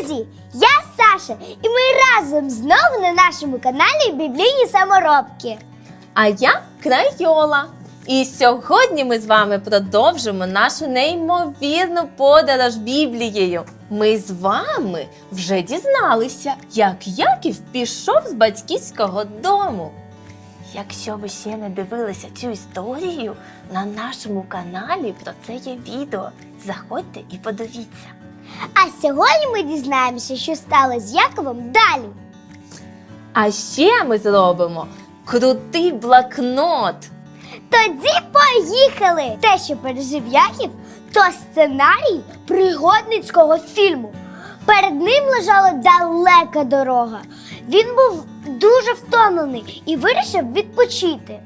Друзі, я Саша, і ми разом знову на нашому каналі Біблійні саморобки. А я Крайола. І сьогодні ми з вами продовжимо нашу неймовірну подорож Біблією. Ми з вами вже дізналися, як Яків пішов з батьківського дому. Якщо ви ще не дивилися цю історію, на нашому каналі про це є відео. Заходьте і подивіться. А сьогодні ми дізнаємося, що стало з Яковом далі. А ще ми зробимо крутий блокнот. Тоді поїхали! Те, що пережив Яків, то сценарій пригодницького фільму. Перед ним лежала далека дорога. Він був дуже втомлений і вирішив відпочити.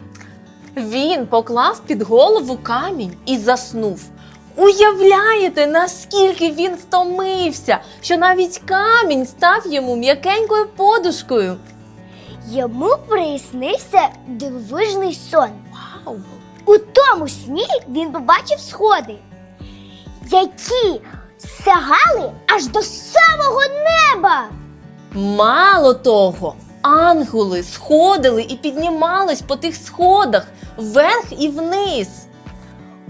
Він поклав під голову камінь і заснув. Уявляєте, наскільки він втомився, що навіть камінь став йому м'якенькою подушкою. Йому приснився дивовижний сон. Вау! У тому сні він побачив сходи, які сягали аж до самого неба. Мало того, ангели сходили і піднімались по тих сходах вверх і вниз.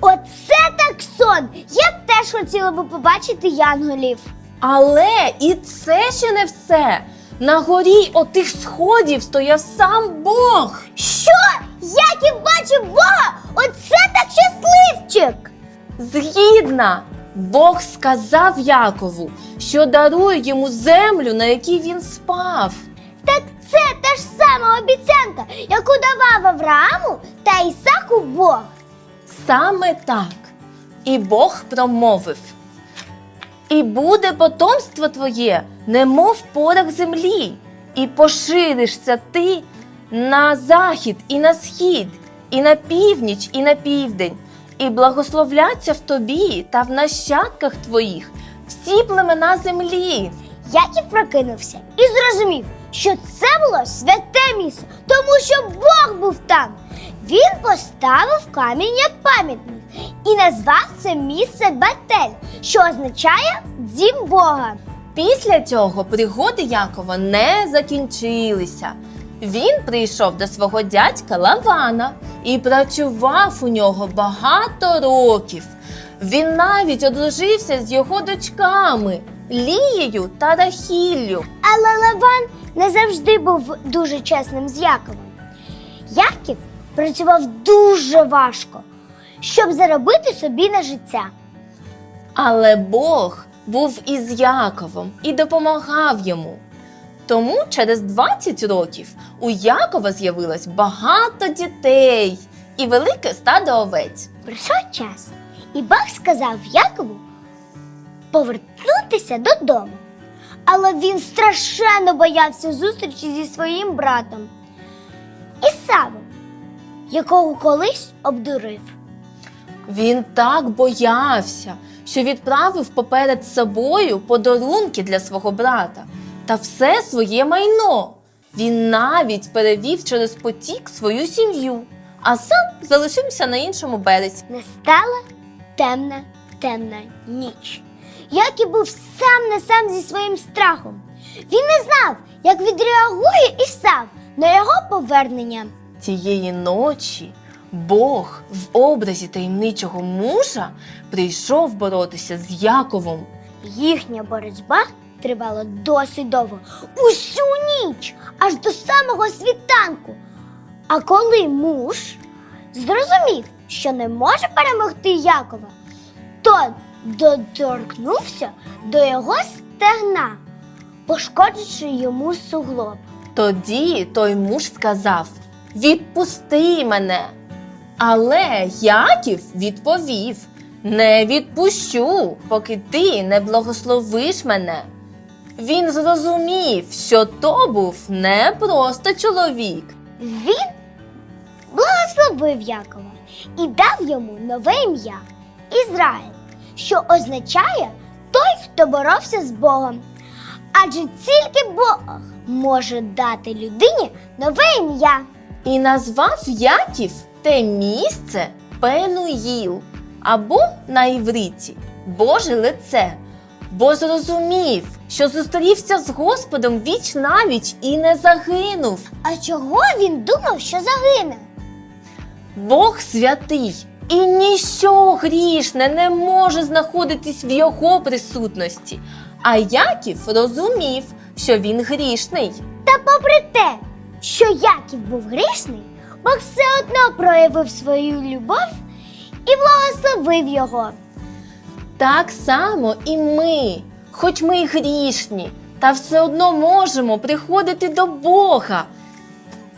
Оце так сон! Я б теж хотіла би побачити янголів. Але і це ще не все. На горі отих сходів стояв сам Бог. Що? Яків бачив Бога? Оце так щасливчик! Згідна, Бог сказав Якову, що дарує йому землю, на якій він спав. Так це та ж сама обіцянка, яку давав Аврааму та Ісаку Бог. Саме так. І Бог промовив: І буде потомство твоє, немов порох землі, і поширишся ти на захід і на схід, і на північ, і на південь, і благословляться в тобі та в нащадках твоїх всі племена землі. Яків прокинувся і зрозумів, що це було святе місце, тому що Бог був там. Він поставив камінь як пам'ятник і назвав це місце Бетель, що означає дім Бога. Після цього пригоди Якова не закінчилися. Він прийшов до свого дядька Лавана і працював у нього багато років. Він навіть одружився з його дочками Лією та Рахіллю. Але Лаван не завжди був дуже чесним з Яковом. Яків працював дуже важко, щоб заробити собі на життя. Але Бог був із Яковом і допомагав йому. Тому через 20 років у Якова з'явилось багато дітей і велике стадо овець. Прийшов час, і Бог сказав Якову повернутися додому. Але він страшенно боявся зустрічі зі своїм братом Ісавом, якого колись обдурив. Він так боявся, що відправив поперед собою подарунки для свого брата та все своє майно. Він навіть перевів через потік свою сім'ю, а сам залишився на іншому березі. Настала темна, темна ніч. Яків був сам на сам зі своїм страхом. Він не знав, як відреагує Ісав на його повернення. Тієї ночі Бог в образі таємничого мужа прийшов боротися з Яковом. Їхня боротьба тривала досить довго, усю ніч, аж до самого світанку. А коли муж зрозумів, що не може перемогти Якова, то доторкнувся до його стегна, пошкоджуючи йому суглоб. Тоді той муж сказав: Відпусти мене. Але Яків відповів: Не відпущу, поки ти не благословиш мене. Він зрозумів, що то був не просто чоловік. Він благословив Якова і дав йому нове ім'я Ізраїль, що означає той, хто боровся з Богом. Адже тільки Бог може дати людині нове ім'я. І назвав Яків те місце Пенуїл, або на івриті Боже лице. бо зрозумів, що зустрівся з Господом віч навіч і не загинув. А чого він думав, що загине? Бог святий, і ніщо грішне не може знаходитись в його присутності. А Яків розумів, що він грішний. Та попри те, що Яків був грішний, Бог все одно проявив свою любов і благословив його. Так само і ми, хоч ми й грішні, та все одно можемо приходити до Бога,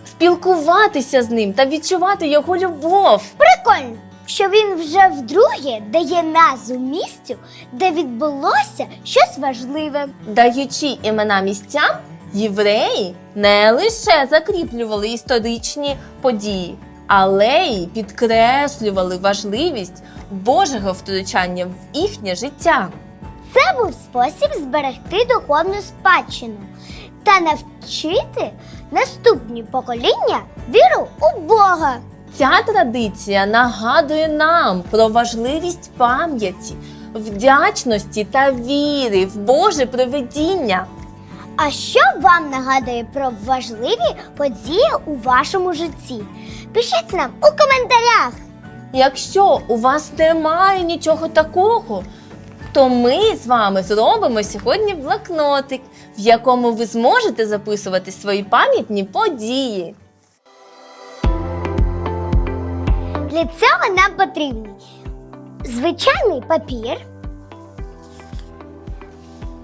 спілкуватися з ним та відчувати його любов. Прикольно, що він вже вдруге дає назву місцю, де відбулося щось важливе. Даючи імена місцям, євреї не лише закріплювали історичні події, але й підкреслювали важливість Божого втручання в їхнє життя. Це був спосіб зберегти духовну спадщину та навчити наступні покоління віру у Бога. Ця традиція нагадує нам про важливість пам'яті, вдячності та віри в Боже проведіння. А що вам нагадує про важливі події у вашому житті? Пишіть нам у коментарях. Якщо у вас немає нічого такого, то ми з вами зробимо сьогодні блокнотик, в якому ви зможете записувати свої пам'ятні події. Для цього нам потрібний звичайний папір,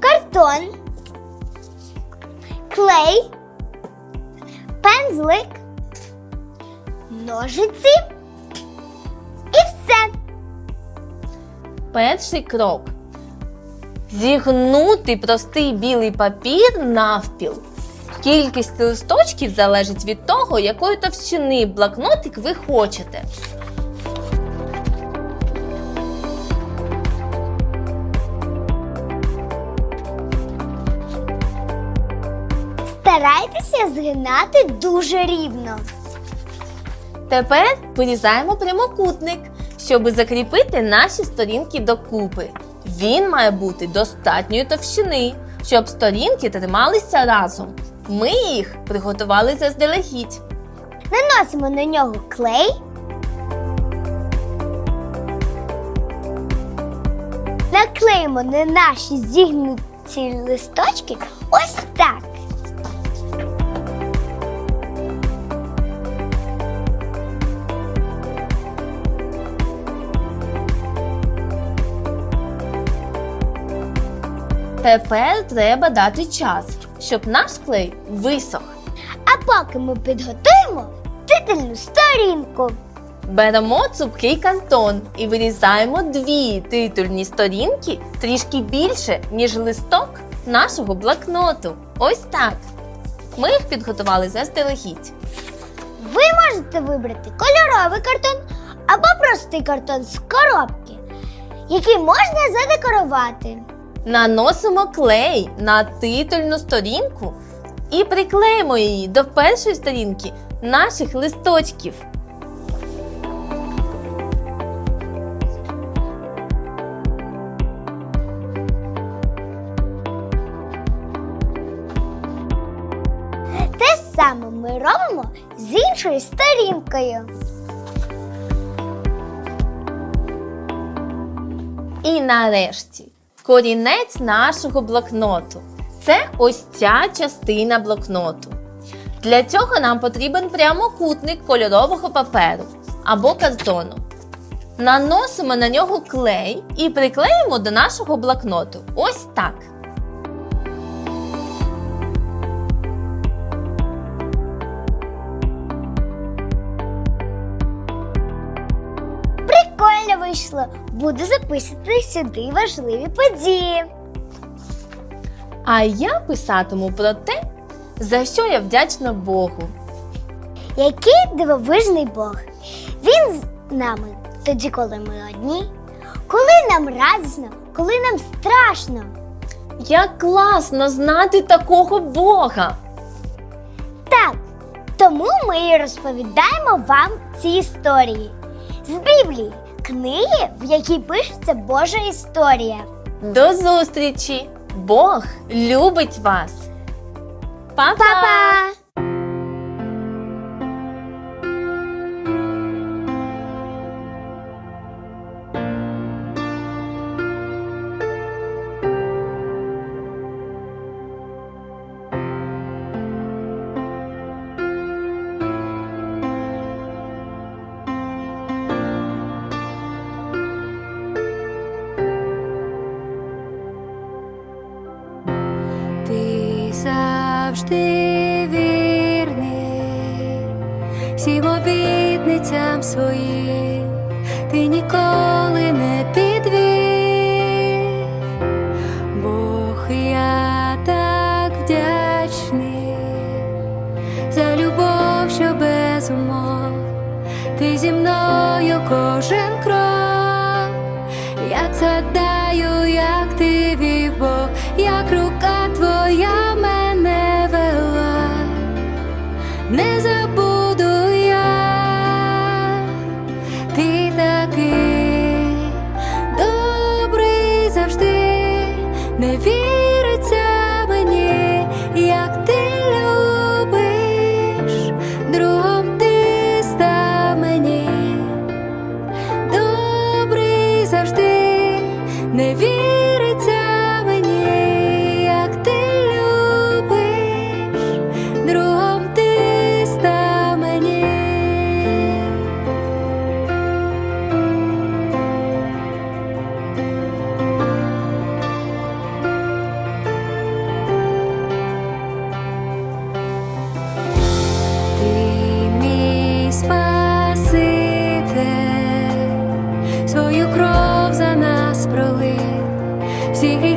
картон, клей, пензлик, ножиці і все. Перший крок зігнути простий білий папір навпіл. Кількість листочків залежить від того, якої товщини блокнотик ви хочете. Старайтеся згинати дуже рівно. Тепер вирізаємо прямокутник, щоб закріпити наші сторінки докупи. Він має бути достатньої товщини, щоб сторінки трималися разом. Ми їх приготували заздалегідь. Наносимо на нього клей. Наклеїмо на наші зігнуті листочки ось так. Тепер треба дати час, щоб наш клей висох. А поки ми підготуємо титульну сторінку. Беремо цупкий кантон і вирізаємо дві титульні сторінки трішки більше, ніж листок нашого блокноту. Ось так. Ми їх підготували заздалегідь. Ви можете вибрати кольоровий картон або простий картон з коробки, який можна задекорувати. Наносимо клей на титульну сторінку і приклеїмо її до першої сторінки наших листочків. Те саме ми робимо з іншою сторінкою. І нарешті корінець нашого блокноту. Це ось ця частина блокноту. Для цього нам потрібен прямокутник кольорового паперу або картону. Наносимо на нього клей і приклеїмо до нашого блокноту. Ось так. Вийшло. Буду записувати сюди важливі події. А я писатиму про те, за що я вдячна Богу. Який дивовижний Бог. Він з нами тоді, коли ми одні, коли нам радісно, коли нам страшно. Як класно знати такого Бога! Так, тому ми і розповідаємо вам ці історії з Біблії, книги, в якій пишеться Божа історія. До зустрічі! Бог любить вас! Па-па! Завжди вірний, всім обітницям своїм, ти ніколи не підвів, Бог, я так вдячний за любов, що без умов, ти зі мною кожен see